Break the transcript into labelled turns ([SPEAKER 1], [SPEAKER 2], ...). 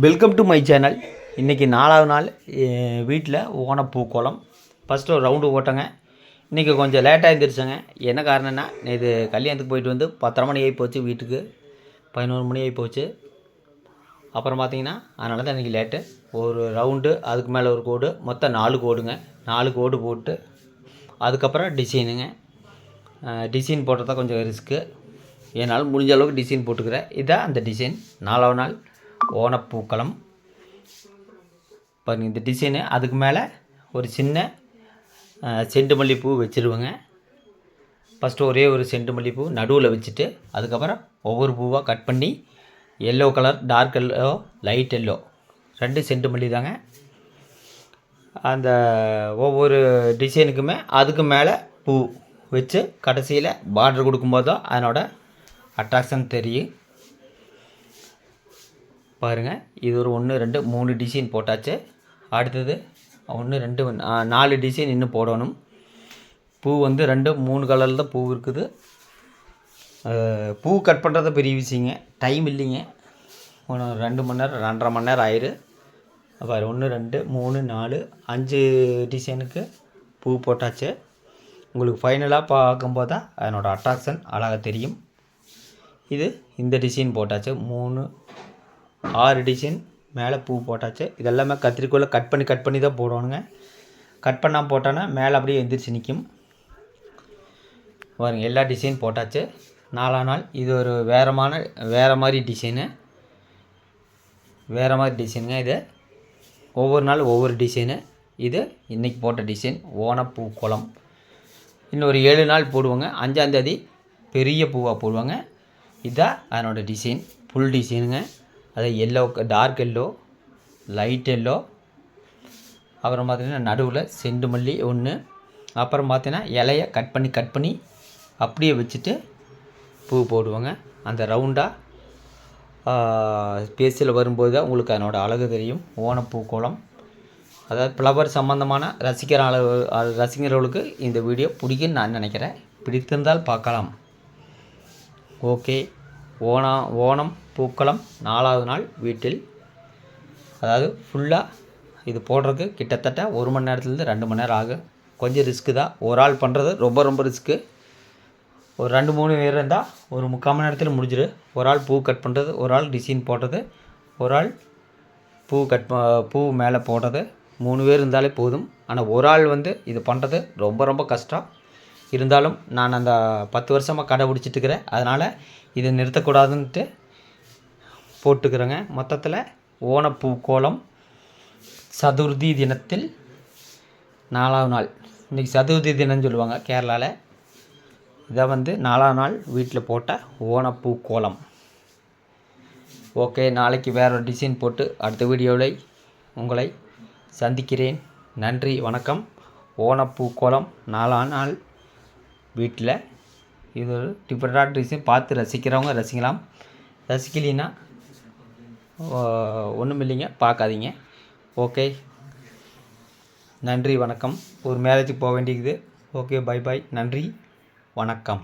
[SPEAKER 1] Welcome to my channel இன்றைக்கி நாலாவது நாள் வீட்டில் ஓணப்பூ கோலம் ஃபஸ்ட்டு ஒரு ரவுண்டு ஓட்டங்க. இன்றைக்கி கொஞ்சம் லேட்டாக எழுந்திரிச்சேங்க என்ன காரணம்னா இது கல்யாணத்துக்கு போயிட்டு வந்து பத்தரை மணி ஆகி போச்சு வீட்டுக்கு. பதினோரு மணி ஆகி போச்சு. அப்புறம் பார்த்தீங்கன்னா அதனால தான் இன்றைக்கி லேட்டு ஒரு ரவுண்டு அதுக்கு மேலே ஒரு கோடு. மொத்தம் நாலு கோடுங்க. நாலு கோடு போட்டு அதுக்கப்புறம் டிசைனுங்க டிசைன் போட்டது தான் கொஞ்சம் ரிஸ்க்கு என்னால் முடிஞ்ச அளவுக்கு டிசைன் போட்டுக்கிறேன். இதான் அந்த டிசைன் நாலாவது நாள். ஓனப்பூக்களம் பாருங்க இந்த டிசைனு அதுக்கு மேலே ஒரு சின்ன செண்டு மல்லிப்பூ வச்சுருவேங்க. ஃபஸ்ட்டு ஒரே ஒரு செண்டு மல்லிப்பூ நடுவில் வச்சுட்டு அதுக்கப்புறம் ஒவ்வொரு பூவாக கட் பண்ணி yellow colour dark yellow light yellow ரெண்டு செண்டு மல்லி தாங்க. அந்த ஒவ்வொரு டிசைனுக்குமே அதுக்கு மேலே பூ வச்சு கடைசியில் பார்டர் கொடுக்கும்போது தான் அதனோட அட்ராக்ஷன் தெரியும். பாருங்கள் இது ஒரு ஒன்று ரெண்டு மூணு டிசைன் போட்டாச்சு. அடுத்தது ஒன்று ரெண்டு நாலு டிசைன் இன்னும் போடணும். பூ வந்து ரெண்டு மூணு கலரில் தான் பூ இருக்குது. பூ கட் பண்ணுறது பெரிய விஷயங்க. டைம் இல்லைங்க. ஒன்று ரெண்டு மணி நேரம் ரெண்டரை மணி நேரம் ஆயிரு. பாரு ஒன்று ரெண்டு மூணு நாலு அஞ்சு டிசைனுக்கு பூ போட்டாச்சு. உங்களுக்கு ஃபைனலாக பார்க்கும்போது தான் அதனோடய அட்ராக்ஷன் அழகாக தெரியும். இது இந்த டிசைன் போட்டாச்சு. மூணு ஆறு டிசைன் மேலே பூ போட்டாச்சு. இதெல்லாமே கத்திரிக்கோலை கட் பண்ணி கட் பண்ணி தான் போடணுங்க கட் பண்ணால் போட்டோன்னா மேலே அப்படியே எந்திரிச்சு நிற்கும் பாருங்க எல்லா டிசைன் போட்டாச்சு. நாலாம் நாள் இது ஒரு வேறமான வேறு மாதிரி டிசைனு வேறு மாதிரி டிசைனுங்க இது. ஒவ்வொரு நாள் ஒவ்வொரு டிசைனு இது இன்றைக்கி போட்ட டிசைன் ஓணப்பூ குளம். இன்னும் ஒரு ஏழு நாள் போடுவாங்க. அஞ்சாந்தேதி பெரிய பூவாக போடுவாங்க. இதுதான் அதனோட டிசைன் ஃபுல் டிசைனுங்க அது yellow dark yellow light yellow அப்புறம் பார்த்தீங்கன்னா நடுவில் செண்டு மல்லி ஒன்று அப்புறம் பார்த்தீங்கன்னா இலைய கட் பண்ணி கட் பண்ணி அப்படியே வச்சுட்டு பூ போடுவாங்க. அந்த ரவுண்டாக பேசியில் வரும்போது தான் உங்களுக்கு அதனோட அழகு தெரியும். ஓனப்பூ கோலம். அதாவது ஃப்ளவர் சம்மந்தமான ரசிக்கிற அளவு அஹ் ரசிகர்களுக்கு இந்த வீடியோ பிடிக்குன்னு நான் நினைக்கிறேன். பிடித்திருந்தால் பார்க்கலாம். ஓகே ஓணம் ஓணம். பூக்களம் நாலாவது நாள் வீட்டில். அதாவது ஃபுல்லாக இது போடுறதுக்கு கிட்டத்தட்ட ஒரு மணி நேரத்துலேருந்து ரெண்டு மணி நேரம் ஆகும். கொஞ்சம் ரிஸ்க்கு தான். ஒரு ஆள் பண்ணுறது ரொம்ப ரொம்ப ரிஸ்க்கு ஒரு ரெண்டு மூணு பேர் இருந்தால் ஒரு முக்கால் மணி நேரத்தில் முடிஞ்சிடு ஒரு ஆள் பூ கட் பண்ணுறது ஒரு ஆள் டிசைன் போடுறது ஒரு ஆள் பூ கட் பூ மேலே போடுறது. மூணு பேர் இருந்தாலே போதும். ஆனால் ஒரு ஆள் வந்து இது பண்ணுறது ரொம்ப ரொம்ப கஷ்டம். இருந்தாலும் நான் அந்த பத்து வருஷமாக கடைபிடிச்சிட்டு இருக்கிறேன். அதனால் இதை நிறுத்தக்கூடாதுன்ட்டு போட்டுக்கிறேங்க. மொத்தத்தில் ஓணப்பூ கோலம் சதுர்த்தி தினத்தில் நாலாவது நாள். இன்றைக்கி சதுர்த்தி தினம்னு சொல்லுவாங்க கேரளாவில் இதை வந்து நாலாம் நாள் வீட்டில் போட்ட ஓணப்பூ கோலம் ஓகே நாளைக்கு வேற ஒரு டிசைன் போட்டு அடுத்த வீடியோவில் உங்களை சந்திக்கிறேன். நன்றி வணக்கம். ஓணப்பூ கோலம் நாலாம் நாள் வீட்டில் இது ஒரு டிஃப்ரெண்டான டிசைன் பார்த்து ரசிக்கிறவங்க ரசிக்கலாம். ரசிக்கலின்னா ஒன்றும் இல்லைங்க பார்க்காதீங்க. ஓகே நன்றி வணக்கம். ஒரு மேரேஜுக்கு போக வேண்டியது. ஓகே பை பை நன்றி வணக்கம்.